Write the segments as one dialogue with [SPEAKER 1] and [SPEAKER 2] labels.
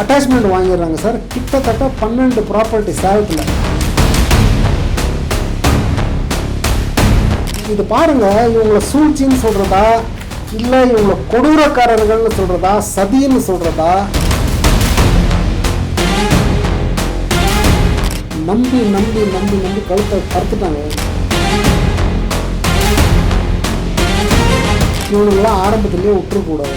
[SPEAKER 1] Attachment வாங்கிடுறாங்க sir. கிட்டத்தட்ட பன்னெண்டு property சேலத்தில் இது பாருங்கள் இவங்கள சூழ்ச்சின்னு சொல்கிறதா இல்லை இவங்கள கொடூரக்காரர்கள்னு சொல்கிறதா சதின்னு சொல்கிறதா நம்பி நம்பி நம்பி நம்பி கழுத்தை கறுத்துட்டாங்க இவனுங்களாம் ஆரம்பத்திலேயே விட்டுறக்கூடாது.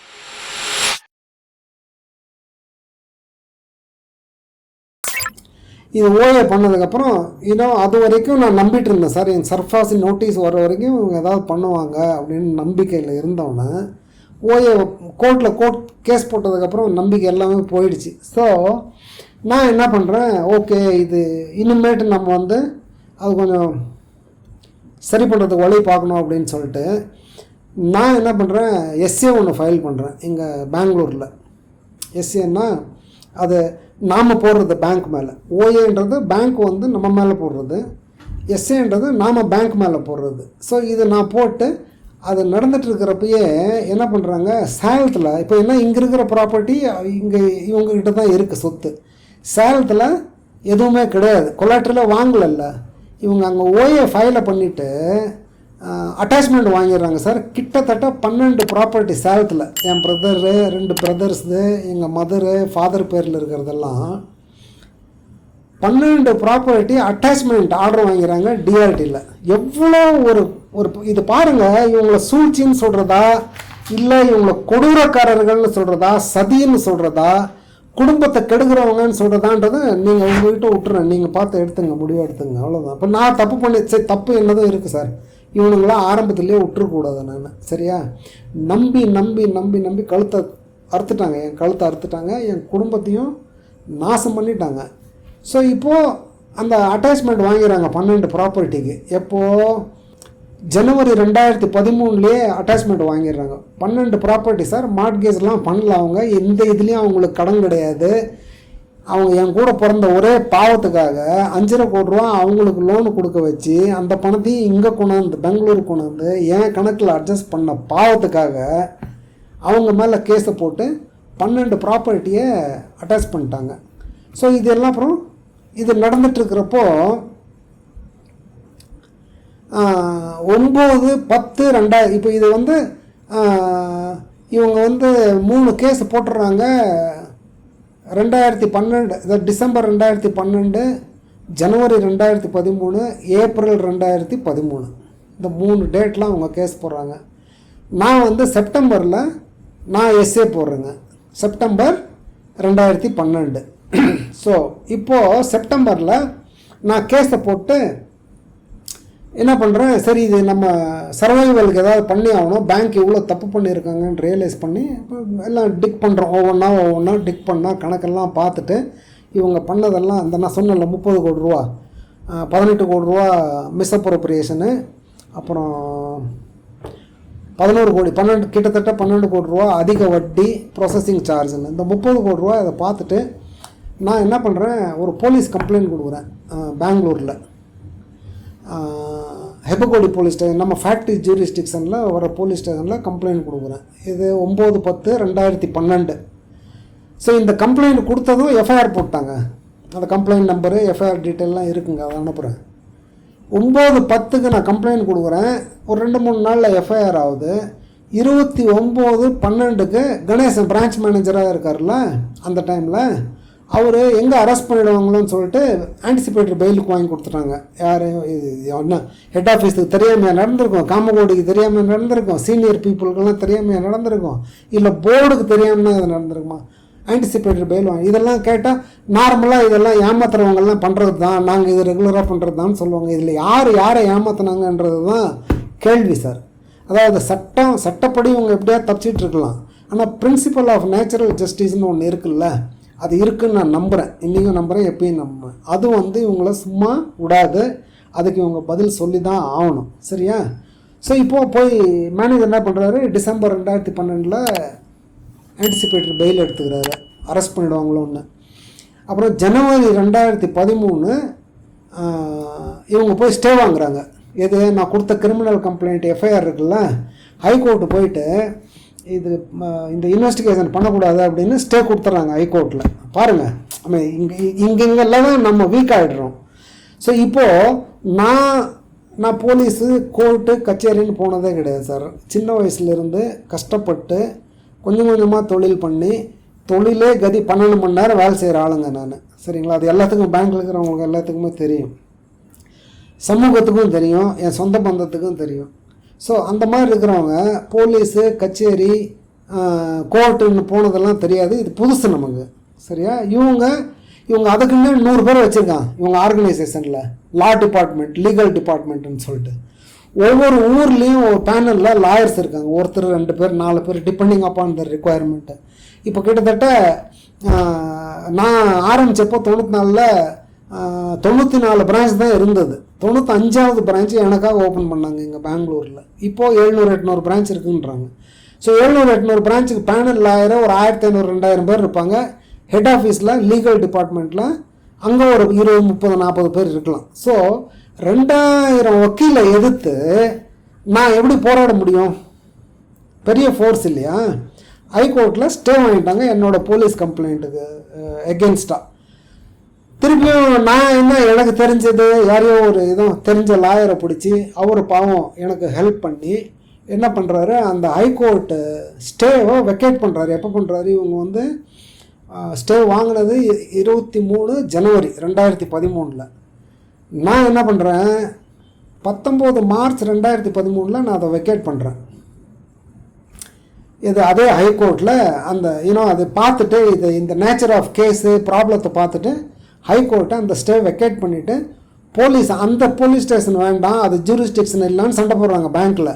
[SPEAKER 1] இது ஓஏ பண்ணதுக்கப்புறம் இன்னும் அது வரைக்கும் நான் நம்பிட்டு இருந்தேன். சார் என் சர்ஃபாசி நோட்டீஸ் வர வரைக்கும் இவங்க ஏதாவது பண்ணுவாங்க அப்படின்னு நம்பிக்கையில் இருந்தவொன்னே ஓஏ கோர்ட்டில் கோர்ட் கேஸ் போட்டதுக்கப்புறம் நம்பிக்கை எல்லாமே போயிடுச்சு. ஸோ நான் என்ன பண்ணுறேன் ஓகே இது இனிமேட்டு நம்ம வந்து அது கொஞ்சம் சரி பண்ணுறதுக்கு வழி பார்க்கணும் அப்படின்னு சொல்லிட்டு நான் என்ன பண்ணுறேன் எஸ்ஏ ஒன்று ஃபைல் பண்ணுறேன் எங்கள் பெங்களூரில் எஸ்ஏன்னா அது நாம் போடுறது பேங்க் மேலே. ஓஏன்றது பேங்க் வந்து நம்ம மேலே போடுறது. எஸ்ஏன்றது நாம் பேங்க் மேலே போடுறது. ஸோ இது நான் போட்டு அது நடந்துகிட்ருக்கிறப்பயே என்ன பண்ணுறாங்க சேலத்தில் இப்போ என்ன இங்கே இருக்கிற ப்ராப்பர்ட்டி இங்கே இவங்கக்கிட்ட தான் இருக்குது சொத்து. சேலத்தில் எதுவுமே கிடையாது. கொலாட்டரில் வாங்கலல்ல இவங்க அங்கே ஓஏ ஃபைலை பண்ணிவிட்டு அட்டாச்மெண்ட் வாங்கிடுறாங்க சார். கிட்டத்தட்ட பன்னெண்டு ப்ராப்பர்ட்டி சேலத்தில் என் பிரதரு ரெண்டு பிரதர்ஸு எங்கள் மதரு ஃபாதர் பேரில் இருக்கிறதெல்லாம் பன்னெண்டு ப்ராப்பர்ட்டி அட்டாச்மெண்ட் ஆர்டர் வாங்கிறாங்க டிஆர்டியில் எவ்வளோ ஒரு ஒரு இது பாருங்கள் இவங்கள சூழ்ச்சின்னு சொல்கிறதா இல்லை இவங்கள கொடூரக்காரர்கள்னு சொல்கிறதா சதின்னு சொல்கிறதா குடும்பத்தை கெடுக்கிறவங்கன்னு சொல்கிறதான்றது நீங்கள் உங்கள்கிட்ட விட்டுறேன். நீங்கள் பார்த்து எடுத்துங்க முடிவு எடுத்துங்க. அவ்வளோதான் இப்போ நான் தப்பு பண்ணி சரி தப்பு என்னதும் இருக்குது சார். இவனுங்களாம் ஆரம்பத்துலேயே விட்டுறக்கூடாது நான். சரியா? நம்பி நம்பி நம்பி நம்பி கழுத்தை அறுத்துட்டாங்க. என் கழுத்தை அறுத்துட்டாங்க. என் குடும்பத்தையும் நாசம் பண்ணிட்டாங்க. ஸோ இப்போது அந்த அட்டாச்மெண்ட் வாங்கிறாங்க பன்னெண்டு ப்ராப்பர்ட்டிக்கு எப்போது ஜனவரி ரெண்டாயிரத்தி பதிமூணுலேயே அட்டாச்மெண்ட் வாங்கிடுறாங்க. பன்னெண்டு ப்ராப்பர்ட்டி சார் மார்ட்கேஜ்லாம் பண்ணல அவங்க. எந்த இதுலேயும் அவங்களுக்கு கடன் கிடையாது. அவங்க என் கூட பிறந்த ஒரே பாவத்துக்காக அஞ்சரை கோடி ரூபா அவங்களுக்கு லோனு கொடுக்க வச்சு அந்த பணத்தையும் இங்கே கொண்டாந்து பெங்களூர் கொண்டாந்து என் கணக்கில் அட்ஜஸ்ட் பண்ண பாவத்துக்காக அவங்க மேலே கேஸை போட்டு பன்னெண்டு ப்ராப்பர்ட்டியை அட்டாச் பண்ணிட்டாங்க. ஸோ இதெல்லாம் அப்புறம்? இது நடந்துட்டுருக்கிறப்போ ஒம்பது பத்து ரெண்டாயிரம் இப்போ இது வந்து இவங்க வந்து மூணு கேஸ் போட்டுடுறாங்க ரெண்டாயிரத்தி பன்னெண்டு டிசம்பர் ரெண்டாயிரத்தி பன்னெண்டு ஜனவரி ரெண்டாயிரத்தி பதிமூணு ஏப்ரல் ரெண்டாயிரத்தி பதிமூணு. இந்த மூணு டேட்லாம் அவங்க கேஸ் போடுறாங்க. நான் வந்து செப்டம்பரில் நான் எஸ்ஏ போடுறேங்க. செப்டம்பர் ரெண்டாயிரத்தி பன்னெண்டு. ஸோ இப்போது செப்டம்பரில் நான் கேஸை போட்டு என்ன பண்ணுறேன் சரி இது நம்ம சர்வைவலுக்கு ஏதாவது பண்ணி ஆகணும். பேங்க் எவ்வளோ தப்பு பண்ணியிருக்காங்கன்னு ரியலைஸ் பண்ணி இப்போ எல்லாம் டிக் பண்ணுறோம் ஒவ்வொன்றா ஒவ்வொன்றா டிக் பண்ணால் கணக்கெல்லாம் பார்த்துட்டு இவங்க பண்ணதெல்லாம் அந்த நான் சொன்னல முப்பது கோடி ரூபா. பதினெட்டு கோடி ரூபா மிஸ்அப்ரோப்ரியேஷனு அப்புறம் பதினோரு கோடி பன்னெண்டு கிட்டத்தட்ட பன்னெண்டு கோடி ரூபா அதிக வட்டி ப்ராசஸிங் சார்ஜுன்னு இந்த முப்பது கோடி ரூபா இதை பார்த்துட்டு நான் என்ன பண்ணுறேன் ஒரு போலீஸ் கம்ப்ளைண்ட் கொடுக்குறேன் பெங்களூரில். ஹெபகோடி போலீஸ் ஸ்டேஷன் நம்ம ஃபேக்ட்ரி ஜூரிஸ்டிக்ஷனில் வர போலீஸ் ஸ்டேஷனில் கம்ப்ளைண்ட் கொடுக்குறேன். இது ஒம்பது பத்து ரெண்டாயிரத்தி பன்னெண்டு. ஸோ இந்த கம்ப்ளைண்ட் கொடுத்ததும் எஃப்ஐஆர் போட்டாங்க. அந்த கம்ப்ளைண்ட் நம்பரு எஃப்ஐஆர் டீட்டெயிலெலாம் இருக்குங்க அதை அனுப்புகிறேன் ஒம்பது பத்துக்கு நான் கம்ப்ளைண்ட் கொடுக்குறேன். ஒரு ரெண்டு மூணு நாளில் எஃப்ஐஆர் ஆகுது. இருபத்தி ஒம்பது பன்னெண்டுக்கு கணேசன் பிரான்ச் மேனேஜராக இருக்கார்ல அந்த டைமில் அவர் எங்கே அரெஸ்ட் பண்ணிடுவாங்களோன்னு சொல்லிட்டு ஆன்டிசிபேட்டரி பெயிலுக்கு வாங்கி கொடுத்துட்டாங்க. யார்? இது என்ன? ஹெட் ஆஃபீஸுக்கு தெரியாமல் நடந்திருக்கும்? காமகோடிக்கு தெரியாமல் நடந்திருக்கும்? சீனியர் பீப்புளுக்கெல்லாம் தெரியாமல் நடந்திருக்கும்? இல்லை போர்டுக்கு தெரியாமல் அது நடந்திருக்குமா? ஆன்டிசிபேட்டரி பெயில் வாங்கி இதெல்லாம் கேட்டால் நார்மலாக இதெல்லாம் ஏமாத்துறவங்கெல்லாம் பண்ணுறது தான் நாங்கள் இது ரெகுலராக பண்ணுறது தான் சொல்லுவாங்க. இதில் யார் யாரை ஏமாத்துனாங்கன்றது தான் கேள்வி சார் அதாவது சட்டம் சட்டப்படி இவங்க எப்படியாவது தப்பிச்சிட்டு இருக்கலாம். ஆனால் பிரின்சிபல் ஆஃப் நேச்சுரல் ஜஸ்டிஸ்னு ஒன்று இருக்குல்ல. அது இருக்குன்னு நான் நம்புகிறேன் இன்றைக்கும் நம்புகிறேன் எப்பயும் நம்புவேன் அது வந்து இவங்கள சும்மா விடாது. அதுக்கு இவங்க பதில் சொல்லி தான் ஆகணும். சரியா? ஸோ இப்போது போய் மேனேஜர் என்ன பண்ணுறாரு டிசம்பர் ரெண்டாயிரத்தி பன்னெண்டில் ஆன்டிசிபேட்டர் பெயில் எடுத்துக்கிறாரு. அரெஸ்ட் பண்ணிடுவாங்களோன்னு அப்புறம் ஜனவரி ரெண்டாயிரத்தி பதிமூணு இவங்க போய் ஸ்டே வாங்குறாங்க. எது? நான் கொடுத்த கிரிமினல் கம்ப்ளைண்ட் எஃப்ஐஆர் இருக்குல்ல? ஹைகோர்ட்டு போயிட்டு இது இந்த இன்வெஸ்டிகேஷன் பண்ணக்கூடாது அப்படின்னு ஸ்டே கொடுத்துட்றாங்க ஹைகோர்ட்டில் பாருங்கள் ஆமாம் இங்கே இங்கெங்கெல்லாம் தான் நம்ம வீக் ஆகிடுறோம் ஸோ இப்போது நான் நான் போலீஸு கோர்ட்டு கச்சேரின்னு போனதே கிடையாது சார் சின்ன வயசுலேருந்து கஷ்டப்பட்டு கொஞ்சம் கொஞ்சமாக தொழில் பண்ணி தொழிலே கதி பன்னெண்டு மணி நேரம் வேலை செய்கிற ஆளுங்க நான். சரிங்களா? அது எல்லாத்துக்கும் பேங்க்கில் இருக்கிறவங்களுக்கு எல்லாத்துக்குமே தெரியும். சமூகத்துக்கும் தெரியும் என் சொந்த பந்தத்துக்கும் தெரியும். ஸோ அந்த மாதிரி இருக்கிறவங்க போலீஸு கச்சேரி கோர்ட்டுன்னு போனதெல்லாம் தெரியாது. இது புதுசு நமக்கு. சரியா? இவங்க இவங்க அதுக்குன்னு நூறு பேர் வச்சுருக்காங்க. இவங்க ஆர்கனைசேஷனில். லா டிபார்ட்மெண்ட் லீகல் டிபார்ட்மெண்ட்டுன்னு சொல்லிட்டு. ஒவ்வொரு ஊர்லேயும் ஒரு பேனலில் லாயர்ஸ் இருக்காங்க. ஒருத்தர் ரெண்டு பேர் நாலு பேர் டிபெண்டிங் அப்பான் த ரிக்குவயர்மெண்ட்டு இப்போ கிட்டத்தட்ட நான் ஆரம்பித்தப்போ தொண்ணூற்றி நாலில் தொண்ணூற்றி நாலு பிரான்ச் தான் இருந்தது. தொண்ணூத்தஞ்சாவது பிரான்ச் எனக்காக ஓப்பன் பண்ணாங்க இங்கே பெங்களூரில். இப்போது எழுநூறு எட்நூறு பிரான்ச் இருக்குன்றாங்க. ஸோ எழுநூறு எட்நூறு பிரான்ச்சுக்கு பேனல் ஆயிரம் ஒரு ஆயிரத்தி ஐநூறு ரெண்டாயிரம் பேர் இருப்பாங்க. ஹெட் ஆஃபீஸில் லீகல் டிபார்ட்மெண்ட்டில் அங்கே ஒரு இருபது முப்பது நாற்பது பேர் இருக்கலாம். ஸோ ரெண்டாயிரம் வக்கீலை எதிர்த்து நான் எப்படி போராட முடியும்? பெரிய ஃபோர்ஸ் இல்லையா? ஹைகோர்ட்டில் ஸ்டே வாங்கிட்டாங்க. என்னோட போலீஸ் கம்ப்ளைண்ட்டுக்கு எகென்ஸ்டாக திருப்பியும் நான் என்ன எனக்கு தெரிஞ்சது யாரையோ ஒரு இதுவும் தெரிஞ்ச லாயரை பிடிச்சி அவர் பாவம் எனக்கு ஹெல்ப் பண்ணி என்ன பண்ணுறாரு அந்த ஹைகோர்ட்டு ஸ்டேவை வெக்கேட் பண்ணுறாரு எப்போ பண்ணுறாரு இவங்க வந்து ஸ்டே வாங்கினது இருபத்தி மூணு ஜனவரி ரெண்டாயிரத்தி பதிமூணில். நான் என்ன பண்ணுறேன் பத்தொம்போது மார்ச் ரெண்டாயிரத்தி பதிமூணில் நான் அதை வெக்கேட் பண்ணுறேன் இது அதே ஹைகோர்ட்டில் அந்த யூனோ அதை பார்த்துட்டு இது இந்த நேச்சர் ஆஃப் கேஸு ப்ராப்ளத்தை பார்த்துட்டு ஹைகோர்ட்டை அந்த ஸ்டே வெக்கேட் பண்ணிவிட்டு போலீஸ் அந்த போலீஸ் ஸ்டேஷன் வேண்டாம் அது ஜூரிஸ்டிக்ஷன் இல்லைன்னு சண்டை போடுறாங்க பேங்க்கில்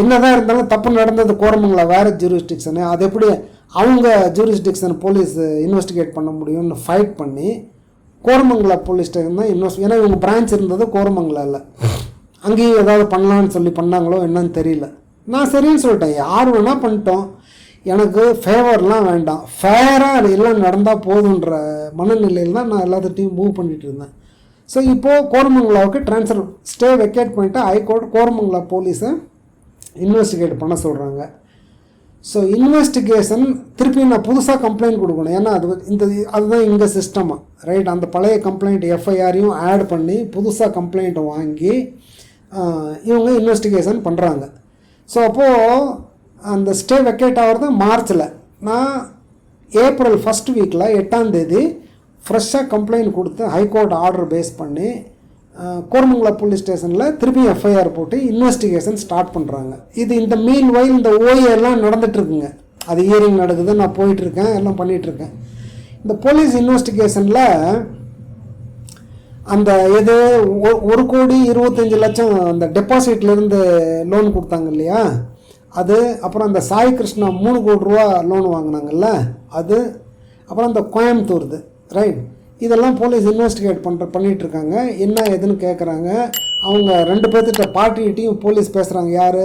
[SPEAKER 1] என்னதான் இருந்தாலும் தப்பு நடந்தது கோரமங்களா வேறு ஜூரிஸ்டிக்ஷனு அது எப்படி அவங்க ஜூரிஸ்டிக்ஷன் போலீஸ் இன்வெஸ்டிகேட் பண்ண முடியும்னு ஃபைட் பண்ணி கோரமங்கலா போலீஸ் ஸ்டேஷன் தான் இன்வெஸ்ட் ஏன்னா இவங்க பிரான்ச் இருந்தது கோரமங்கலாவில் அங்கேயும் ஏதாவது பண்ணலான்னு சொல்லி பண்ணாங்களோ என்னன்னு தெரியல. நான் சரின்னு சொல்லிட்டேன். யார் வேணால் பண்ணிட்டோம். எனக்கு ஃபேவர்லாம் வேண்டாம். ஃபேராக எல்லாம் நடந்தால் போதுன்ற மனநிலையில் தான் நான் எல்லாத்திட்டையும் மூவ் பண்ணிகிட்டு இருந்தேன். ஸோ இப்போது கோரமங்கலாவுக்கு ட்ரான்ஸ்ஃபர் ஸ்டே வெக்கேட் பண்ணிட்டு ஹைகோர்ட் கோரமங்கலா போலீஸை இன்வெஸ்டிகேட் பண்ண சொல்கிறாங்க ஸோ இன்வெஸ்டிகேஷன் திருப்பி நான் புதுசாக கம்ப்ளைண்ட் கொடுக்கணும். ஏன்னா அது இந்த அதுதான் இங்கே சிஸ்டமாக ரைட் அந்த பழைய கம்ப்ளைண்ட் எஃப்ஐஆரையும் ஆட் பண்ணி புதுசாக கம்ப்ளைண்ட்டை வாங்கி இவங்க இன்வெஸ்டிகேஷன் பண்ணுறாங்க ஸோ அப்போது அந்த ஸ்டே வெக்கேட் ஆகிறது மார்ச்சில் நான் ஏப்ரல் ஃபஸ்ட் வீக்கில் எட்டாம்தேதி ஃப்ரெஷ்ஷாக கம்ப்ளைண்ட் கொடுத்து ஹைகோர்ட் ஆர்டர் பேஸ் பண்ணி கோரமங்கல போலீஸ் ஸ்டேஷனில் திருப்பி எஃப்ஐஆர் போட்டு இன்வெஸ்டிகேஷன் ஸ்டார்ட் பண்ணுறாங்க இது இந்த மீன் வயல் இந்த ஓஏலாம் நடந்துகிட்ருக்குங்க அது ஹியரிங் நடக்குது நான் போயிட்டுருக்கேன் எல்லாம் பண்ணிகிட்ருக்கேன் இந்த போலீஸ் இன்வெஸ்டிகேஷனில் அந்த இது ஒ- ஒரு கோடி இருபத்தஞ்சி லட்சம் அந்த டெபாசிட்லேருந்து லோன் கொடுத்தாங்க இல்லையா? அது அப்புறம் அந்த சாய் கிருஷ்ணா மூணு கோடி ரூபா லோன் வாங்கினாங்கல்ல அது அப்புறம் அந்த கோயம்புத்தூர்து ரைட் இதெல்லாம் போலீஸ் இன்வெஸ்டிகேட் பண்ணுற பண்ணிகிட்ருக்காங்க இருக்காங்க என்ன ஏதுன்னு கேட்குறாங்க அவங்க ரெண்டு பேர்த்திட்ட பார்ட்டிகிட்டையும் போலீஸ் பேசுகிறாங்க யார்?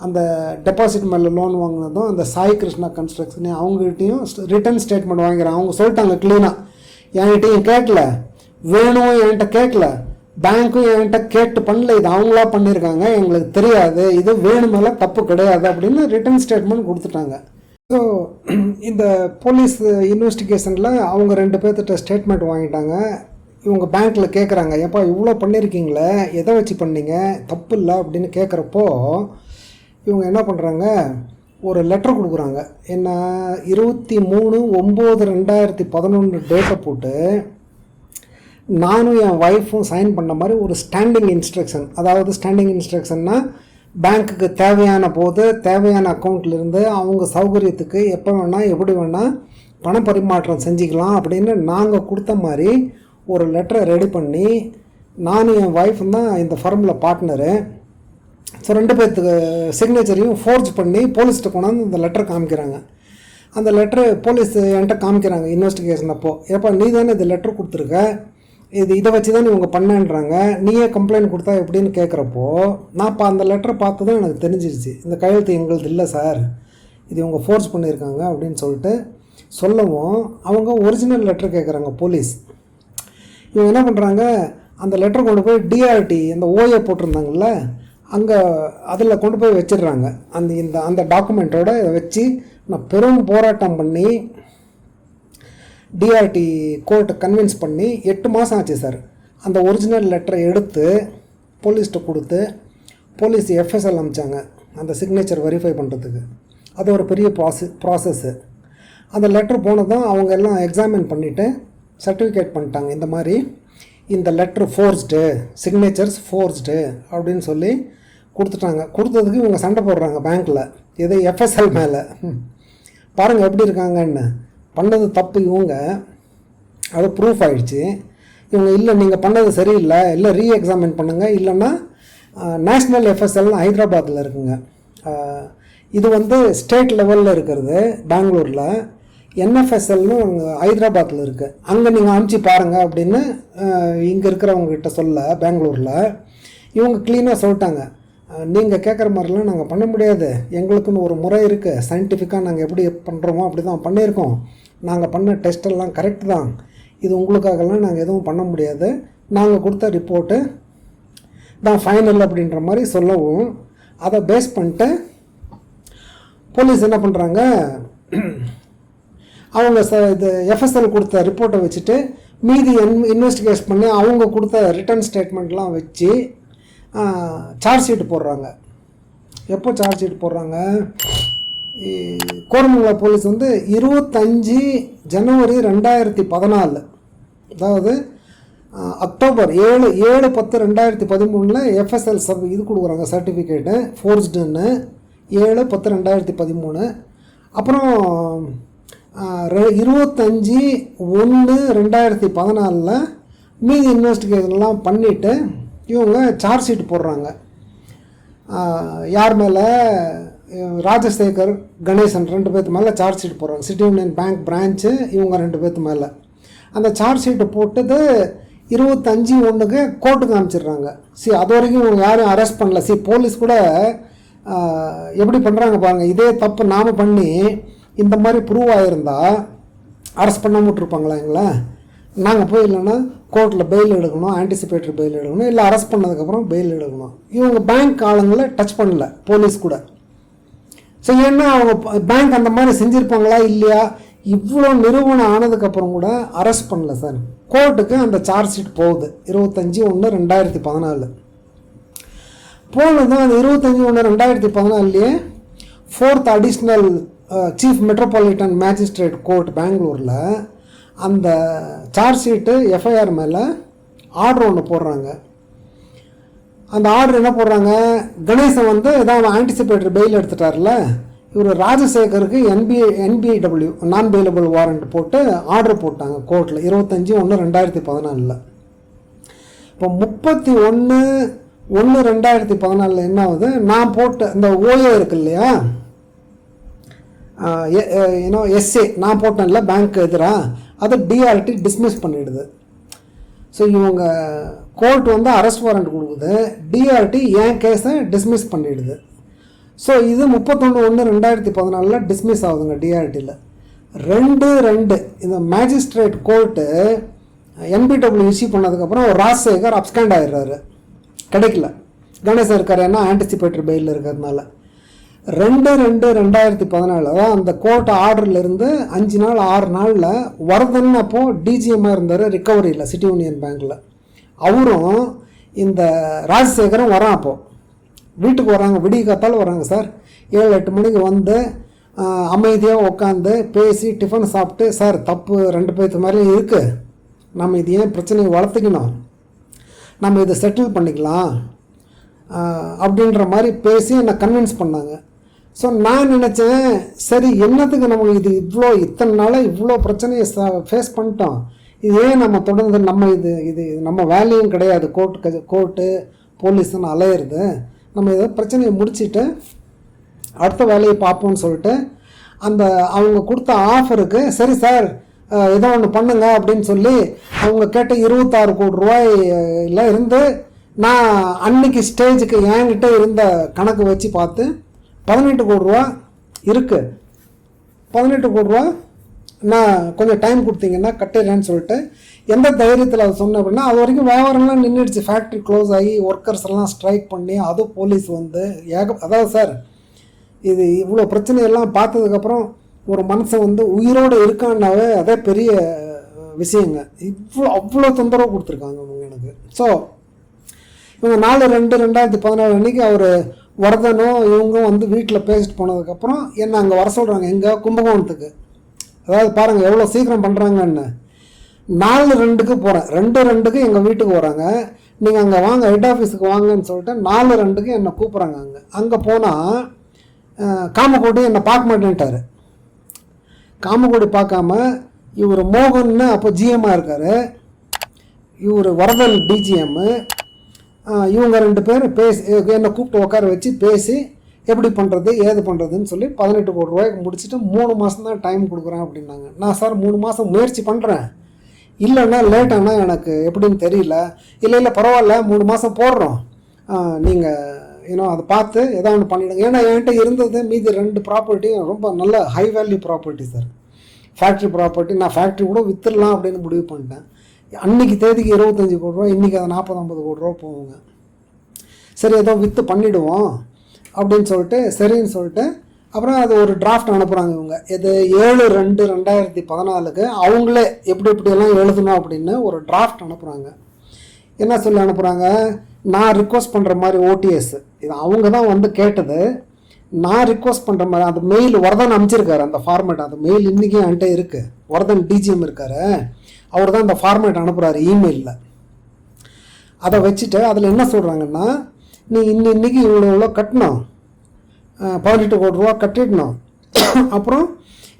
[SPEAKER 1] அந்த டெபாசிட் மேலே லோன் வாங்கினதும் அந்த சாய் கிருஷ்ணா கன்ஸ்ட்ரக்ஷன் அவங்ககிட்டையும் ரிட்டர்ன் ஸ்டேட்மெண்ட் வாங்கிறாங்க அவங்க சொல்லிட்டாங்க க்ளீனாக என்கிட்டையும் கேட்கல வேணும் என்கிட்ட கேட்கல பேங்க்கும் என்கிட்ட கேட்டு பண்ணல. இது அவங்களா பண்ணியிருக்காங்க எங்களுக்கு தெரியாது. இது வேணுமெல்ல தப்பு கிடையாது அப்படின்னு ரிட்டர்ன் ஸ்டேட்மெண்ட் கொடுத்துட்டாங்க. ஸோ இந்த போலீஸ் இன்வெஸ்டிகேஷனில் அவங்க ரெண்டு பேர்த்திட்ட ஸ்டேட்மெண்ட் வாங்கிட்டாங்க. இவங்க பேங்க்கில் கேட்குறாங்க ஏப்பா இவ்வளோ பண்ணியிருக்கீங்களே எதை வச்சு பண்ணீங்க? தப்பு இல்லை அப்படின்னு கேட்குறப்போ இவங்க என்ன பண்ணுறாங்க ஒரு லெட்டர் கொடுக்குறாங்க. என்ன? இருபத்தி மூணு ஒம்பது ரெண்டாயிரத்தி பதினொன்று டேட்டை போட்டு நானும் என் ஒய்ஃபும் சைன் பண்ண மாதிரி ஒரு ஸ்டாண்டிங் இன்ஸ்ட்ரக்ஷன் அதாவது ஸ்டாண்டிங் இன்ஸ்ட்ரக்ஷன்னா பேங்க்குக்கு தேவையான போது தேவையான அக்கௌண்ட்லேருந்து அவங்க சௌகரியத்துக்கு எப்போ வேணால் எப்படி வேணால் பண பரிமாற்றம் செஞ்சுக்கலாம் அப்படின்னு நாங்கள் கொடுத்த மாதிரி ஒரு லெட்டரை ரெடி பண்ணி நானும் என் ஒய்ஃபும் தான் இந்த ஃபர்மில் பார்ட்னரு ஸோ ரெண்டு பேர்த்துக்கு சிக்னேச்சரையும் ஃபோர்ஜ் பண்ணி போலீஸ்கிட்ட கொண்டாந்து இந்த லெட்டர் காமிக்கிறாங்க. அந்த லெட்டரை போலீஸ் என்கிட்ட காமிக்கிறாங்க இன்வெஸ்டிகேஷன் அப்போது ஏப்பா நீ தானே இந்த லெட்டர் கொடுத்துருக்க? இது இதை வச்சு தான் இவங்க பண்ணேன்றாங்க. நீயே கம்ப்ளைண்ட் கொடுத்தா எப்படின்னு கேட்குறப்போ நான் இப்போ அந்த லெட்டரை பார்த்து தான் எனக்கு தெரிஞ்சிருச்சு. இந்த கையெழுத்து எங்களது இல்லை சார். இது இவங்க ஃபோர்ஸ் பண்ணியிருக்காங்க அப்படின்னு சொல்லிட்டு சொல்லவும் அவங்க ஒரிஜினல் லெட்டர் கேட்குறாங்க போலீஸ் இவங்க என்ன பண்ணுறாங்க அந்த லெட்டர் கொண்டு போய் டிஆர்டி அந்த ஓஏ போட்டிருந்தாங்கல்ல அங்கே அதில் கொண்டு போய் வச்சிடுறாங்க. அந்த இந்த அந்த டாக்குமெண்ட்டோட இதை வச்சு நான் பெரும் போராட்டம் பண்ணி டிஆர்டி கோர்ட்டை கன்வின்ஸ் பண்ணி எட்டு மாதம் ஆச்சு சார் அந்த ஒரிஜினல் லெட்டரை எடுத்து போலீஸ்கிட்ட கொடுத்து போலீஸ் எஃப்எஸ்எல் அனுப்பிச்சாங்க. அந்த சிக்னேச்சர் வெரிஃபை பண்ணுறதுக்கு அது ஒரு பெரிய ப்ராசஸ் ப்ராசஸ்ஸு அந்த லெட்டர் போனதும் அவங்க எல்லாம் எக்ஸாமின் பண்ணிவிட்டு சர்டிஃபிகேட் பண்ணிட்டாங்க. இந்த மாதிரி இந்த லெட்ரு ஃபோர்ஸ்டு சிக்னேச்சர்ஸ் ஃபோர்ஸ்டு அப்படின்னு சொல்லி கொடுத்துட்டாங்க. கொடுத்ததுக்கு இவங்க சண்டை போடுறாங்க பேங்க்கில் இது எஃப்எஸ்எல் மேலே. பாருங்கள் எப்படி இருக்காங்கன்னு. பண்ணது தப்பு இவங்க. அது ப்ரூஃப் ஆகிடுச்சு இவங்க இல்லை நீங்கள் பண்ணது சரியில்லை. இல்லை ரீ எக்ஸாமின் பண்ணுங்கள் இல்லைன்னா நேஷ்னல் எஃப்எஸ்எல்னு ஹைதராபாத்தில் இருக்குங்க. இது வந்து ஸ்டேட் லெவலில் இருக்கிறது பெங்களூரில். என்எஃப்எஸ்எல்னு ஹைதராபாத்தில் இருக்குது அங்கே நீங்கள் அனுப்பிச்சி பாருங்கள் அப்படின்னு இங்கே இருக்கிறவங்ககிட்ட சொல்ல பெங்களூரில். இவங்க க்ளீனாக சொல்லிட்டாங்க. நீங்கள் கேட்குற மாதிரிலாம் நாங்கள் பண்ண முடியாது. எங்களுக்குன்னு ஒரு முறை இருக்குது சயின்டிஃபிக்காக நாங்கள் எப்படி பண்ணுறோமோ அப்படி தான் பண்ணியிருக்கோம். நாங்கள் பண்ண டெஸ்டெல்லாம் கரெக்டு கரெக்ட் தான். இது உங்களுக்காகலாம் நாங்கள் எதுவும் பண்ண முடியாது. நாங்கள் கொடுத்த ரிப்போர்ட்டு தான் ஃபைனல் அப்படின்ற மாதிரி சொல்லவும். அதை பேஸ் பண்ணிட்டு போலீஸ் என்ன பண்ணுறாங்க அவங்க ச இது எஃப்எஸ்எல் கொடுத்த ரிப்போர்ட்டை வச்சுட்டு மீதி இன் இன்வெஸ்டிகேட் பண்ணி அவங்க கொடுத்த ரிட்டர்ன் ஸ்டேட்மெண்ட்லாம் வச்சு சார்ஜ் ஷீட் போடுறாங்க. எப்போ சார்ஜ் ஷீட் போடுறாங்க? இ- போலீஸ் வந்து இருபத்தஞ்சி ஜனவரி ரெண்டாயிரத்தி பதினாலு. அதாவது அக்டோபர் ஏழு ஏழு பத்து ரெண்டாயிரத்தி பதிமூணில் எஃப்எஸ்எல் சப் இது கொடுக்குறாங்க சர்டிஃபிகேட்டு ஃபோர்ஸ்டுன்னு ஏழு பத்து ரெண்டாயிரத்தி பதிமூணு. அப்புறம் ரெ- இருபத்தஞ்சி ஒன்று ரெண்டாயிரத்தி பதினாலில் மீதி இன்வெஸ்டிகேஷன்லாம் பண்ணிவிட்டு இவங்க சார்ஜ் ஷீட் போடுறாங்க. யார் மேலே? ராஜசேகர் கணேசன் ரெண்டு பேர்த்து மேலே சார்ஜ் ஷீட் போடுறாங்க. சிட்டி யூனியன் பேங்க் பிரான்ச்சு இவங்க ரெண்டு பேர்த்து மேலே. அந்த சார்ஜ் ஷீட்டு போட்டது இருபத்தஞ்சி ஒன்றுக்கு கோர்ட்டுக்கு அனுப்பிச்சிடுறாங்க. சி அது வரைக்கும் இவங்க யாரும் அரெஸ்ட் பண்ணல. சி போலீஸ் கூட எப்படி பண்ணுறாங்க பாருங்கள் இதே தப்பு நாம் பண்ணி இந்த மாதிரி ப்ரூவ் ஆகியிருந்தால் அரெஸ்ட் பண்ணாம விட்ருப்பாங்களா எங்களை? நாங்கள் போய் இல்லைன்னா கோர்ட்டில் பெயில் எடுக்கணும் ஆன்டிசிபேட்டரி பெயில் எடுக்கணும் இல்லை அரெஸ்ட் பண்ணதுக்கப்புறம் பெயில் எடுக்கணும். இவங்க பேங்க் ஆளுங்களை டச் பண்ணல. போலீஸ் கூட. ஸோ ஏன்னா அவங்க பேங்க் அந்த மாதிரி செஞ்சுருப்பாங்களா இல்லையா? இவ்வளோ நிறுவனம் ஆனதுக்கப்புறம் கூட அரெஸ்ட் பண்ணல சார் கோர்ட்டுக்கு அந்த சார்ஜ் ஷீட் போகுது. இருபத்தஞ்சி ஒன்று ரெண்டாயிரத்தி பதினாலு. போனது அந்த இருபத்தஞ்சி ஒன்று ரெண்டாயிரத்தி பதினாலுலேயே fourth additional chief metropolitan magistrate court பெங்களூரில் அந்த சார்ஜ் ஷீட்டு எஃப்ஐஆர் மேலே ஆர்டர் ஒன்று போடுறாங்க. அந்த ஆர்டர் என்ன போடுறாங்க? கணேசன் வந்து ஏதாவது ஆன்டிசிபேட்டர் பெயில் எடுத்துட்டார்ல. இவர் ராஜசேகருக்கு NB NBW non bailable warrant போட்டு ஆர்டர் போட்டாங்க கோர்ட்டில் இருபத்தஞ்சி ஒன்று ரெண்டாயிரத்தி பதினாலில். இப்போ முப்பத்தி ஒன்று ஒன்று ரெண்டாயிரத்தி பதினாலில் என்ன ஆகுது? நான் போட்ட இந்த ஓஏ இருக்கு இல்லையா? ஏன்னோ எஸ்ஏ நான் போட்டேன்ல பேங்க் எதிராக அதை டிஆர்டி டிஸ்மிஸ் பண்ணிடுது. ஸோ இவங்க கோர்ட் வந்து அரெஸ்ட் வாரண்ட் கொடுக்குது. டிஆர்டி என் கேஸை டிஸ்மிஸ் பண்ணிடுது. ஸோ இது முப்பத்தொன்று ஒன்று ரெண்டாயிரத்தி பதினாலில் டிஸ்மிஸ் ஆகுதுங்க டிஆர்டியில் ரெண்டு ரெண்டு இந்த மேஜிஸ்ட்ரேட் கோர்ட்டு என்பிடபிள்யூ இஷ்யூ பண்ணதுக்கப்புறம் ராஜசேகர் அப்ஸ்கேண்ட் ஆயிடுறாரு. கிடைக்கல. கணேசன் இருக்கார் ஏன்னா ஆண்டிசிபேட்டர் பெயிலில் இருக்கிறதுனால. ரெண்டு ரெண்டு ரெண்டாயிரத்தி பதினாலு அதான் அந்த கோர்ட் ஆர்டர்லேருந்து அஞ்சு நாள் ஆறு நாளில் வரதன் அப்போது டிஜிஎம்மாக இருந்தார் ரிக்கவரியில் சிட்டி யூனியன் பேங்க்கில் அவரும் இந்த ராஜசேகரும் வரான் அப்போது வீட்டுக்கு வராங்க. விடிய காத்தால வராங்க சார். ஏழு எட்டு மணிக்கு வந்து அமைதியாக உட்காந்து பேசி டிஃபன் சாப்பிட்டு சார் தப்பு ரெண்டு பேர்த்து மாதிரி இருக்குது நம்ம இது ஏன் பிரச்சனையை வளர்த்துக்கணும்? நம்ம இதை செட்டில் பண்ணிக்கலாம். அப்படின்ற மாதிரி பேசி என்னை கன்வின்ஸ் பண்ணாங்க. ஸோ நான் நினச்சேன் சரி என்னத்துக்கு நமக்கு இது இவ்வளோ இத்தனை நாளாக இவ்வளோ பிரச்சனையை ஃபேஸ் பண்ணிட்டோம். இதே நம்ம தொடர்ந்து நம்ம இது இது நம்ம வேலையும் கிடையாது. கோர்ட்டு கோர்ட்டு போலீஸ்னு அலையிறது. நம்ம ஏதோ பிரச்சனையை முடிச்சிட்டு அடுத்த வேலையை பார்ப்போம்னு சொல்லிட்டு அந்த அவங்க கொடுத்த ஆஃபருக்கு சரி சார் ஏதோ ஒன்று பண்ணுங்க அப்படின்னு சொல்லி அவங்க கேட்ட இருபத்தாறு கோடி ரூபாயில் இருந்து நான் அன்னைக்கு ஸ்டேஜுக்கு என்கிட்ட இருந்த கணக்கு வச்சு பார்த்து பதினெட்டு கோடி ரூபா இருக்குது பதினெட்டு கோடி ரூபா நான் கொஞ்சம் டைம் கொடுத்தீங்கன்னா கட்டிடுறேன்னு சொல்லிட்டு எந்த தைரியத்தில் அதை சொன்னேன் அப்படின்னா அது வரைக்கும் வியாபாரம்லாம் நின்றுடுச்சு ஃபேக்ட்ரி க்ளோஸ் ஆகி ஒர்க்கர்ஸ் எல்லாம் ஸ்ட்ரைக் பண்ணி அதுவும் போலீஸ் வந்து ஏக அதாவது சார் இது இவ்வளோ பிரச்சனையெல்லாம் பார்த்ததுக்கப்புறம் ஒரு மனுஷன் வந்து உயிரோடு இருக்கான்னாவே அதே பெரிய விஷயங்க. இவ்வளோ அவ்வளோ தொந்தரவு கொடுத்துருக்காங்க அவங்க எனக்கு. ஸோ இவங்க நாலு ரெண்டு ரெண்டாயிரத்தி பதினாலு அன்னைக்கு அவர் வரதனும் இவங்க வந்து வீட்டில் பேசிட்டு போனதுக்கப்புறம் என்ன அங்கே வர சொல்கிறாங்க எங்கே? கும்பகோணத்துக்கு. அதாவது பாருங்கள் எவ்வளோ சீக்கிரம் பண்ணுறாங்கன்னு நாலு ரெண்டுக்கு போகிறேன் ரெண்டு ரெண்டுக்கு எங்கள் வீட்டுக்கு வராங்க. நீங்கள் அங்கே வாங்க ஹெட் ஆஃபீஸுக்கு வாங்கன்னு சொல்லிட்டு நாலு ரெண்டுக்கு என்னை கூப்பிட்றாங்க அங்கே. அங்கே போனால் காமக்கோட்டி என்னை பார்க்க மாட்டேன்ட்டார். காமக்கோடி பார்க்காம இவர் மோகன்னு அப்போ ஜிஎம்மாக இருக்கார். இவர் வரதன் டிஜிஎம்மு இவங்க ரெண்டு பேரும் பேசி என்னை கூப்பிட்டு உட்கார வச்சு பேசி எப்படி பண்ணுறது ஏது பண்ணுறதுன்னு சொல்லி பதினெட்டு கோடி ரூபாய்க்கு முடிச்சுட்டு மூணு மாதம் தான் டைம் கொடுக்குறேன் அப்படின்னாங்க. நான் சார் மூணு மாதம் முயற்சி பண்ணுறேன் இல்லைன்னா லேட்டானா எனக்கு எப்படின்னு தெரியல. இல்லை இல்லை பரவாயில்ல மூணு மாதம் போடுறோம். நீங்கள் ஏன்னோ அதை பார்த்து ஏதோ ஒன்று பண்ணிவிடுங்க ஏன்னா என்கிட்ட இருந்தது மீதி ரெண்டு ப்ராப்பர்ட்டியும் ரொம்ப நல்ல high value property sir factory property நான் ஃபேக்ட்ரி கூட விற்றுடலாம் அப்படின்னு முடிவு பண்ணிட்டேன். அன்றைக்கி தேதிக்கு இருபத்தஞ்சி கோடி ரூபா இன்றைக்கி அதை நாற்பது ஐம்பது கோடி ரூபா போகுங்க. சரி ஏதோ விற்று பண்ணிவிடுவோம் அப்படின்னு சொல்லிட்டு சரின்னு சொல்லிட்டு அப்புறம் அது ஒரு டிராஃப்ட் அனுப்புகிறாங்க இவங்க. இது ஏழு ரெண்டு ரெண்டாயிரத்தி பதினாலுக்கு அவங்களே எப்படி எப்படியெல்லாம் எழுதணும் அப்படின்னு ஒரு டிராஃப்ட் அனுப்புகிறாங்க என்ன சொல்லி அனுப்புகிறாங்க நான் ரிக்வஸ்ட் பண்ணுற மாதிரி ஓடிஎஸ் இது அவங்க தான் வந்து கேட்டது. நான் ரிக்வஸ்ட் பண்ணுற மாதிரி அந்த மெயில் வரதன் அமைச்சிருக்காரு அந்த ஃபார்மேட் அந்த மெயில் இன்றைக்கி என்கிட்ட இருக்குது வரதன் டிஜிஎம் இருக்கார். அவர் தான் அந்த ஃபார்மேட் அனுப்புகிறாரு இமெயிலில் அதை வச்சுட்டு அதில் என்ன சொல்கிறாங்கன்னா நீ இன்னி இன்னைக்கு இவ்வளோ இவ்வளோ கட்டணும். பதினெட்டு கோடி ரூபா கட்டிடணும். அப்புறம்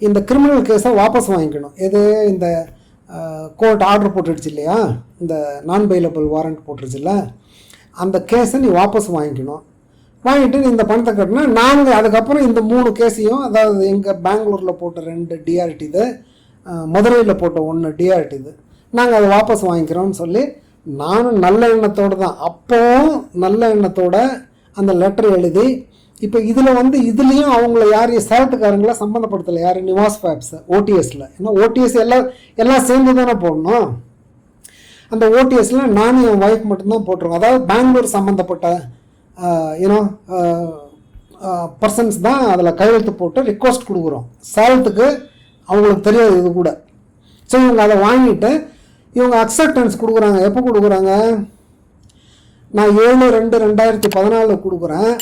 [SPEAKER 1] இந்த கிரிமினல் கேஸை வாபஸ் வாங்கிக்கணும். எது? இந்த கோர்ட் ஆர்டர் போட்டுடுச்சு இல்லையா? இந்த நான் பெயிலபிள் வாரண்ட் போட்டுருச்சுல்ல அந்த கேஸை நீ வாபஸ் வாங்கிக்கணும். வாங்கிட்டு நீ இந்த பணத்தை கட்டினா நாங்கள் அதுக்கப்புறம் இந்த மூணு கேஸையும் அதாவது எங்கள் பெங்களூரில் போட்ட ரெண்டு டிஆர்டி இது மதுரையில் போட்ட ஒன்று டிஆர்டி இது நாங்கள் அதை வாபஸ் வாங்கிக்கிறோம்னு சொல்லி நானும் நல்ல எண்ணத்தோடு தான். அப்போவும் நல்ல எண்ணத்தோட அந்த லெட்டர் எழுதி இப்போ இதில் வந்து இதுலேயும் அவங்கள யாரையும் சேலத்துக்காரங்கள சம்மந்தப்படுத்தலை யார்? நிவாஸ் ஃபேப்ஸை ஓடிஎஸில் ஏன்னா ஓடிஎஸ் எல்லாம் எல்லாம் சேர்ந்து தானே போடணும்? அந்த ஓடிஎஸில் நானும் என் ஒய்ஃப் மட்டும்தான் போட்டிருக்கோம். அதாவது பெங்களூர் சம்மந்தப்பட்ட யூனோ பர்சன்ஸ் தான் அதில் கையெழுத்து போட்டு ரிக்வஸ்ட் கொடுக்குறோம். சேலத்துக்கு அவங்களுக்கு தெரியாது இது கூட. ஸோ இவங்க அதை வாங்கிட்டு இவங்க அக்செப்டன்ஸ் கொடுக்குறாங்க. எப்போ கொடுக்குறாங்க? நான் ஏழு ரெண்டு ரெண்டாயிரத்தி பதினாலில் கொடுக்குறேன்.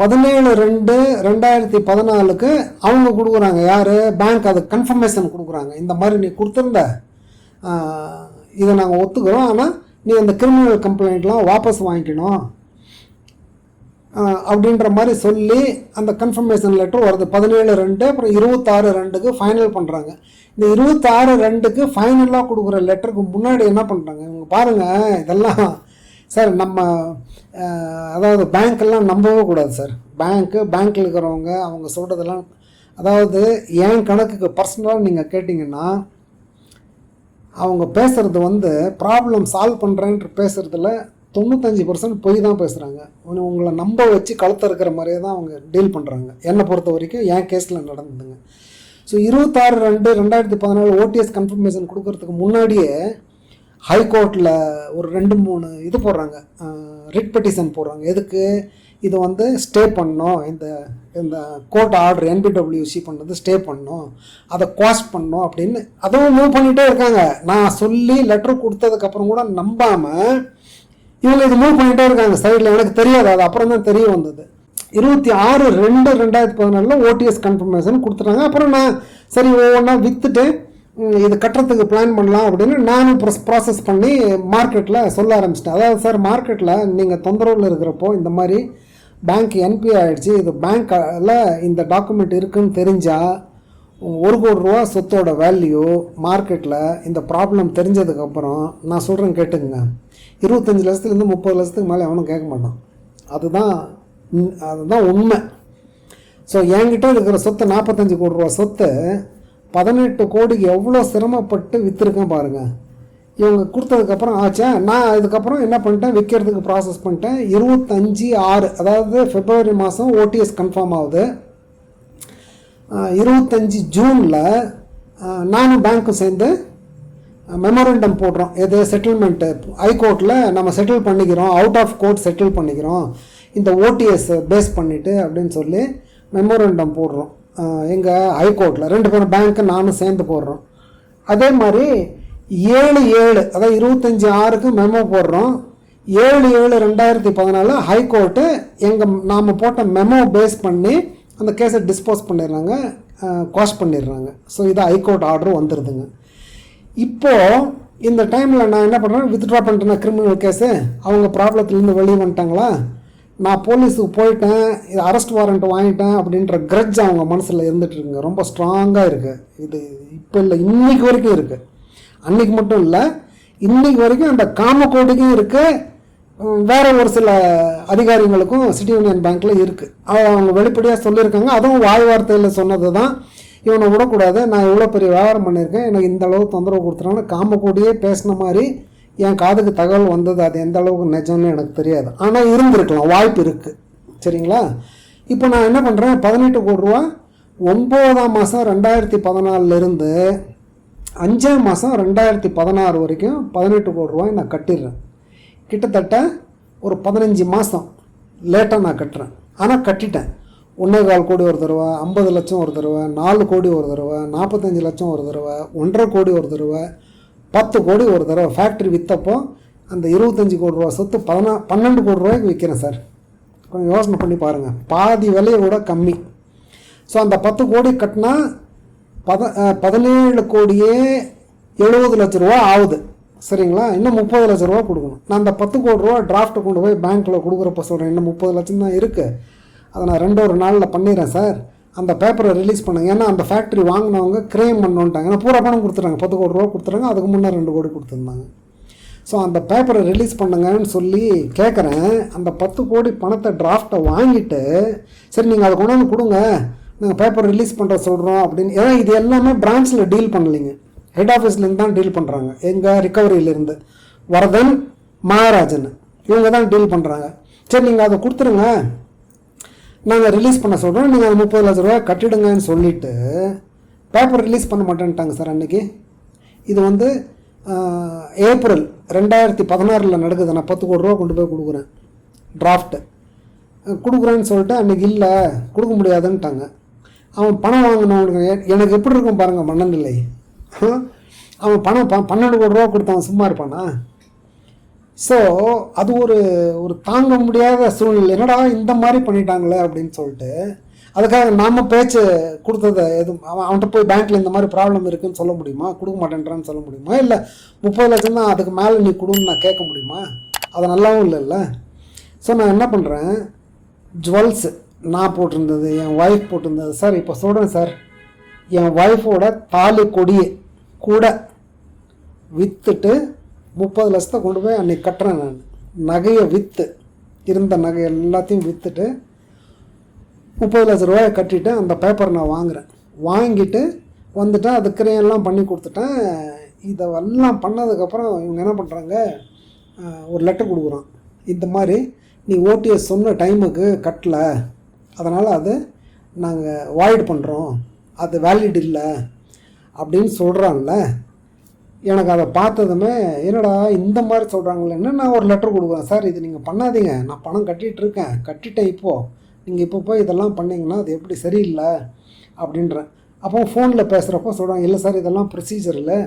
[SPEAKER 1] பதினேழு ரெண்டு ரெண்டாயிரத்தி பதினாலுக்கு அவங்க கொடுக்குறாங்க. யார்? பேங்க் அதுக்கு கன்ஃபர்மேஷன் கொடுக்குறாங்க. இந்த மாதிரி நீ கொடுத்துருந்த இதை நாங்கள் ஒத்துக்கிறோம். ஆனால் நீ அந்த கிரிமினல் கம்ப்ளைண்ட்லாம் வாபஸ் வாங்கிக்கணும். அப்படின்ற மாதிரி சொல்லி அந்த கன்ஃபர்மேஷன் லெட்டர் வருது. பதினேழு ரெண்டு அப்புறம் இருபத்தாறு ரெண்டுக்கு ஃபைனல் பண்ணுறாங்க இந்த இருபத்தாறு ரெண்டுக்கு ஃபைனலாக கொடுக்குற லெட்டருக்கு முன்னாடி என்ன பண்ணுறாங்க இவங்க பாருங்கள் இதெல்லாம் சார் நம்ம அதாவது பேங்க்கெல்லாம் நம்பவே கூடாது சார் பேங்க்கு பேங்க்கில் இருக்கிறவங்க அவங்க சொல்கிறதெல்லாம் அதாவது என் கணக்குக்கு பர்சனலாக நீங்கள் கேட்டிங்கன்னா அவங்க பேசுகிறது வந்து ப்ராப்ளம் சால்வ் பண்ணுறேன்ட்டு பேசுகிறதுல தொண்ணூத்தஞ்சு பர்சன்ட் பொய் தான் பேசுகிறாங்க உங்களை நம்ப வச்சு கழுத்த இருக்கிற மாதிரியே தான் அவங்க டீல் பண்ணுறாங்க என்னை பொறுத்த வரைக்கும் என் கேஸில் நடந்ததுங்க. ஸோ இருபத்தாறு ரெண்டு ரெண்டாயிரத்தி பதினாலு ஓடிஎஸ் கன்ஃபர்மேஷன் கொடுக்கறதுக்கு முன்னாடியே ஹைகோர்ட்டில் ஒரு ரெண்டு மூணு இது போடுறாங்க. ரிட் பெட்டிஷன் போடுறாங்க. எதுக்கு? இது வந்து ஸ்டே பண்ணோம் இந்த இந்த கோர்ட் ஆர்டர் என்பிடபிள்யூசி பண்ணது ஸ்டே பண்ணோம் அதை குவாஷ் பண்ணோம் அப்படின்னு அதுவும் மூவ் பண்ணிகிட்டே இருக்காங்க. நான் சொல்லி லெட்டர் கொடுத்ததுக்கப்புறம் கூட நம்பாமல் இவங்க இது மூவ் பண்ணிகிட்டே இருக்காங்க சைடில் எனக்கு தெரியாது. அது அப்புறம் தான் தெரிய வந்தது. இருபத்தி ஆறு ரெண்டு ரெண்டாயிரத்தி பதினாலில் ஓடிஎஸ் கன்ஃபர்மேஷன் கொடுத்துட்டாங்க. அப்புறம் நான் சரி ஒவ்வொன்றா விற்றுட்டு இது கட்டுறதுக்கு பிளான் பண்ணலாம் அப்படின்னு நானும் ப்ரொஸ் ப்ராசஸ் பண்ணி மார்க்கெட்டில் சொல்ல ஆரம்பிச்சிட்டேன். அதாவது சார் மார்க்கெட்டில் நீங்கள் தொந்தரவில் இருக்கிறப்போ இந்த மாதிரி பேங்க் என்பி ஆயிடுச்சு. இது பேங்க்கில் இந்த டாக்குமெண்ட் இருக்குன்னு தெரிஞ்சால் ஒரு கோடி ரூபா சொத்தோட வேல்யூ மார்க்கெட்டில் இந்த ப்ராப்ளம் தெரிஞ்சதுக்கப்புறம் நான் சொல்கிறேன் கேட்டுங்க இருபத்தஞ்சி லட்சத்துலேருந்து முப்பது லட்சத்துக்கு மேலே எவனும் கேட்க மாட்டான். அதுதான் உண்- அதுதான் உண்மை. ஸோ என்கிட்ட இருக்கிற சொத்து நாற்பத்தஞ்சு கோடி ரூபா சொத்து பதினெட்டு கோடிக்கு எவ்வளோ சிரமப்பட்டு விற்றுருக்கேன் பாருங்கள் இவங்க கொடுத்ததுக்கப்புறம் ஆச்சா நான் இதுக்கப்புறம் என்ன பண்ணிட்டேன்? விற்கிறதுக்கு ப்ராசஸ் பண்ணிட்டேன். இருபத்தஞ்சி ஆறு அதாவது ஃபெப்ரவரி மாதம் ஓடிஎஸ் கன்ஃபார்ம் ஆகுது. இருபத்தஞ்சி ஜூனில் நானும் பேங்க்கும் சேர்ந்து மெமோரண்டம் போடுறோம். எது செட்டில்மெண்ட்டு ஹைகோர்ட்டில் நம்ம செட்டில் பண்ணிக்கிறோம். அவுட் ஆஃப் கோர்ட் செட்டில் பண்ணிக்கிறோம். இந்த ஓடிஎஸ் பேஸ் பண்ணிவிட்டு அப்படின்னு சொல்லி மெமோரண்டம் போடுறோம். எங்கள் ஹைகோர்ட்டில் ரெண்டு பேரும் பேங்க்கு நானும் சேர்ந்து போடுறோம். அதே மாதிரி ஏழு ஏழு அதாவது இருபத்தஞ்சி ஆறுக்கு மெமோ போடுறோம். ஏழு ஏழு ரெண்டாயிரத்தி பதினாலு ஹைகோர்ட்டு எங்கள் நாம் போட்ட மெமோ பேஸ் பண்ணி அந்த கேஸை டிஸ்போஸ் பண்ணிடுறாங்க. காஸ்ட் பண்ணிடுறாங்க. ஸோ இது ஹைகோர்ட் ஆர்டர் வந்துடுதுங்க இப்போது இந்த டைமில் நான் என்ன பண்ணுறேன் வித்ட்ரா பண்ணிட்டேன் கிரிமினல் கேஸு அவங்க ப்ராப்ளத்துலேருந்து வெளியே வந்துட்டாங்களா? நான் போலீஸுக்கு போயிட்டேன் இது அரெஸ்ட் வாரண்ட் வாங்கிட்டேன் அப்படின்ற கிரட்ஜ் அவங்க மனசில் இருந்துட்டு இருக்குங்க. ரொம்ப ஸ்ட்ராங்காக இருக்குது இது இப்போ இல்லை இன்றைக்கு வரைக்கும் இருக்குது அன்றைக்கி மட்டும் இல்லை இன்றைக்கு வரைக்கும் அந்த காமக்கோடுக்கும் இருக்குது வேறு வேற ஒரு சில அதிகாரிகளுக்கும் சிட்டி யூனியன் பேங்க்கில் இருக்குது அவங்க வெளிப்படையாக சொல்லியிருக்காங்க. அதுவும் வாய் வார்த்தையில் சொன்னது தான் இவனை விடக்கூடாது. நான் இவ்வளோ பெரிய வியாபாரம் பண்ணியிருக்கேன். எனக்கு இந்த அளவுக்கு தொந்தரவு கொடுத்துறான்னு காமக்கூடியே பேசின மாதிரி என் காதுக்கு தகவல் வந்தது. அது எந்த அளவுக்கு நிஜம்னு எனக்கு தெரியாது. ஆனால் இருந்திருக்கலாம். வாய்ப்பு இருக்குது சரிங்களா? இப்போ நான் என்ன பண்ணுறேன் பதினெட்டு கோடி ரூபா. ஒம்போதாம் மாதம் ரெண்டாயிரத்தி பதினாலிருந்து அஞ்சாம் மாதம் ரெண்டாயிரத்தி பதினாறு வரைக்கும் பதினெட்டு கோடி ரூபாய் நான் கட்டிடுறேன். கிட்டத்தட்ட ஒரு பதினஞ்சு மாதம் லேட்டாக நான் கட்டுறேன். ஆனால் கட்டிட்டேன். ஒன்றே கால் கோடி ஒரு தடவை ஐம்பது லட்சம் ஒரு தடவை நாலு கோடி ஒரு தடவை நாற்பத்தஞ்சு லட்சம் ஒரு தடவை ஒன்றரை கோடி ஒரு தடவை பத்து கோடி ஒரு தடவை ஃபேக்ட்ரி விற்றப்போ அந்த இருபத்தஞ்சி கோடி ரூபா சொத்து பதினா பன்னெண்டு கோடி ரூபாய்க்கு விற்கிறேன் சார். கொஞ்சம் யோசனை பண்ணி பாருங்கள் பாதி விலையை விட கம்மி. ஸோ அந்த பத்து கோடி கட்டினா பத பதினேழு கோடியே எழுபது லட்ச ரூபா ஆகுது. சரிங்களா? இன்னும் முப்பது லட்ச ரூபா கொடுக்கணும். நான் அந்த பத்து கோடி ரூபா டிராஃப்ட்டை கொண்டு போய் பேங்க்கில் கொடுக்குறப்ப சொல்கிறேன் இன்னும் முப்பது லட்சம் தான் இருக்குது அதை நான் ரெண்டு ஒரு நாளில் பண்ணிடுறேன் சார். அந்த பேப்பரை ரிலீஸ் பண்ணுங்கள் ஏன்னா அந்த ஃபேக்ட்ரி வாங்கினவங்க கிரைம் பண்ணோன்ட்டாங்க. ஏன்னா பூரா பணம் கொடுத்துட்டாங்க. பத்து கோடி ரூபா கொடுத்துறாங்க அதுக்கு முன்னே ரெண்டு கோடி கொடுத்துருந்தாங்க. ஸோ அந்த பேப்பரை ரிலீஸ் பண்ணுங்கன்னு சொல்லி கேட்குறேன் அந்த பத்து கோடி பணத்தை டிராஃப்டை வாங்கிட்டு சரி நீங்கள் அதை கொண்டாந்து கொடுங்க. நாங்கள் பேப்பர் ரிலீஸ் பண்ணுற சொல்கிறோம் அப்படின்னு. ஏன்னா இது எல்லாமே பிரான்ச்சில் டீல் பண்ணலைங்க. ஹெட் ஆஃபீஸ்லேருந்து தான் டீல் பண்ணுறாங்க எங்கள் ரிக்கவரியிலேருந்து வரதன் மகாராஜன். இவங்க தான் டீல் பண்ணுறாங்க சரி நீங்கள் அதை கொடுத்துருங்க. நாங்கள் ரிலீஸ் பண்ண சொல்கிறோம் நீங்கள் அது முப்பது லட்ச ரூபா கட்டிடுங்கன்னு சொல்லிவிட்டு பேப்பர் ரிலீஸ் பண்ண மாட்டேன்ட்டாங்க சார் அன்றைக்கி இது வந்து ஏப்ரல் ரெண்டாயிரத்தி பதினாறில் நடக்குது. நான் பத்து கோடி ரூபா கொண்டு போய் கொடுக்குறேன். டிராஃப்ட்டு கொடுக்குறேன்னு சொல்லிட்டு அன்றைக்கி இல்லை கொடுக்க முடியாதுன்ட்டாங்க. அவன் பணம் வாங்கினவனுக்கு எனக்கு எப்படி இருக்கும் பாருங்கள் மன்னநிலை அவன் பணம் ப பன்னெண்டு கோடி ரூபா கொடுத்தவன் சும்மா இருப்பானா? ஸோ அது ஒரு ஒரு தாங்க முடியாத சூழ்நிலை. என்னடா இந்த மாதிரி பண்ணிட்டாங்களே அப்படின்னு சொல்லிட்டு அதுக்காக நாம் பேச்சு கொடுத்ததை எதுவும் அவன் அவன்கிட்ட போய் பேங்க்கில் இந்த மாதிரி ப்ராப்ளம் இருக்குன்னு சொல்ல முடியுமா? கொடுக்க மாட்டேன்றான்னு சொல்ல முடியுமா? இல்லை முப்பது லட்சம் தான் அதுக்கு மேலே நீ கொடுன்னு நான் கேட்க முடியுமா? அது நல்லாவும் இல்லைல்ல. ஸோ நான் என்ன பண்ணுறேன் ஜுவல்ஸு நான் போட்டிருந்தது என் ஒய்ஃப் போட்டிருந்தது. சார் இப்போ சொல்கிறேன் சார் என் ஒய்ஃபோட தாலி கொடியை கூட விற்றுட்டு முப்பது லட்சத்தை கொண்டு போய் அன்றைக்கி கட்டுறேன் நான். நகையை விற்று இருந்த நகை எல்லாத்தையும் விற்றுட்டு முப்பது லட்ச ரூபாயை கட்டிட்டு அந்த பேப்பர் நான் வாங்குகிறேன் வாங்கிட்டு வந்துட்டேன் அது கிரையெல்லாம் பண்ணி கொடுத்துட்டேன். இதெல்லாம் பண்ணதுக்கப்புறம் இவங்க என்ன பண்ணுறாங்க ஒரு லெட்டர் கொடுக்குறான். இந்த மாதிரி நீ ஓடிஎஸ் சொன்ன டைமுக்கு கட்டலை. அதனால் அது நாங்கள் வாய்டு பண்ணுறோம் அது வேலிட் இல்லை. அப்படின்னு சொல்கிறான்ல எனக்கு அதை பார்த்ததுமே என்னடா இந்த மாதிரி சொல்கிறாங்களேன்னு நான் ஒரு லெட்டர் கொடுக்குறேன்? சார் இது நீங்கள் பண்ணாதீங்க. நான் பணம் கட்டிகிட்டு இருக்கேன். கட்டிட்டேன் இப்போது நீங்கள் இப்போ போய் இதெல்லாம் பண்ணிங்கன்னா அது எப்படி சரியில்லை? அப்படின்றேன் அப்போ ஃபோனில் பேசுகிறப்போ சொல்கிறாங்க இல்லை சார் இதெல்லாம் ப்ரொசீஜர் இல்லை.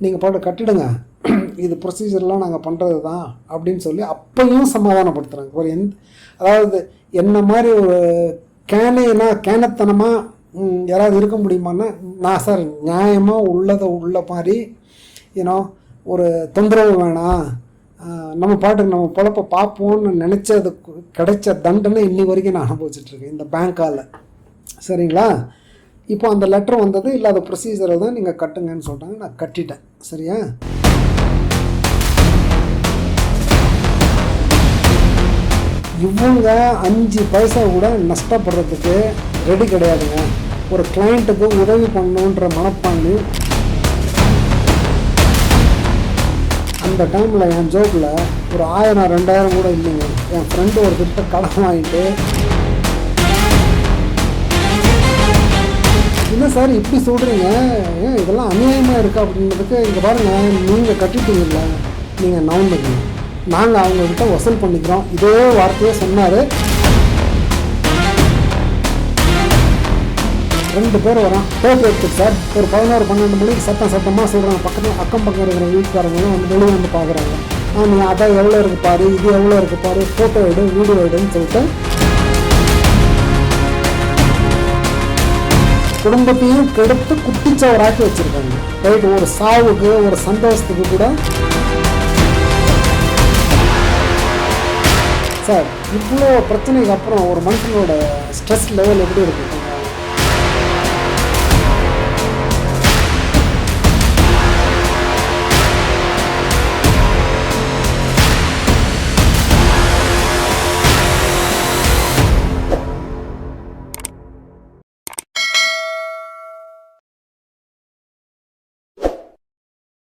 [SPEAKER 1] நீங்கள் பாட்டு கட்டிடுங்க. இது ப்ரொசீஜர்லாம் நாங்கள் பண்ணுறது தான். அப்படின்னு சொல்லி அப்பையும் சமாதானப்படுத்துகிறாங்க ஒரு எந்த அதாவது என்ன மாதிரி ஒரு கேனைனா கேனத்தனமாக யாராவது இருக்க முடியுமான்னா நான் சார் நியாயமாக உள்ளதை உள்ள மாதிரி ஏன்னோ ஒரு தொந்தரவு வேணாம் நம்ம பாட்டுக்கு நம்ம பொழப்ப பார்ப்போம்னு நினச்சது கிடைச்ச தண்டனை இன்னி வரைக்கும் நான் அனுபவிச்சிட்ருக்கேன் இந்த பேங்க்கால் சரிங்களா? இப்போ அந்த லெட்டர் வந்தது இல்லாத ப்ரொசீஜரை தான் நீங்கள் கட்டுங்கன்னு சொல்லிட்டாங்க நான் கட்டிட்டேன். சரியா? இவங்க அஞ்சு பைசா கூட நஷ்டப்படுறதுக்கு ரெடி கிடையாதுங்க. ஒரு கிளைண்ட்டுக்கு உதவி பண்ணணுன்ற மனப்பான்மை அந்த டைமில் என் ஜோப்பில் ஒரு ஆயிரம் ரெண்டாயிரம் கூட இல்லைங்க. என் ஃப்ரெண்டு ஒரு திட்ட கடன் வாங்கிட்டு என்ன சார் இப்படி சொல்கிறீங்க ஏன் இதெல்லாம் அநியாயமாக இருக்குது அப்படின்றதுக்கு இங்கே பாருங்கள் நீங்கள் கட்டிட்டீங்கல்ல நீங்கள் நவுந்துங்க நாங்கள் அவங்கக்கிட்ட வசூல் பண்ணிக்கிறோம். இதே வார்த்தையே சொன்னார். ரெண்டு பேர் வரோம். டோப் எடுத்து சார் ஒரு பதினோரு பன்னெண்டு மணிக்கு சத்தம் சத்தமாக சொல்கிறாங்க பக்கத்தில் அக்கம் பக்கம் இருக்கிற வீட்டுக்காரங்களும் வந்து வெளியே வந்து பார்க்குறாங்க ஆ நீ அதான் எவ்வளோ இருக்கு பாரு இது எவ்வளோ இருக்கு பாரு ஃபோட்டோ எடு வீடியோ எடுன்னு சொல்லிட்டு குடும்பத்தையும் கெடுத்து குட்டிச்சவராக்கி வச்சுருக்காங்க. ரைட் ஒரு சாவுக்கு ஒரு சந்தோஷத்துக்கு கூட. சார் இவ்வளோ பிரச்சனைக்கு அப்புறம் ஒரு மனுஷனோட ஸ்ட்ரெஸ் லெவல் எப்படி இருக்கும்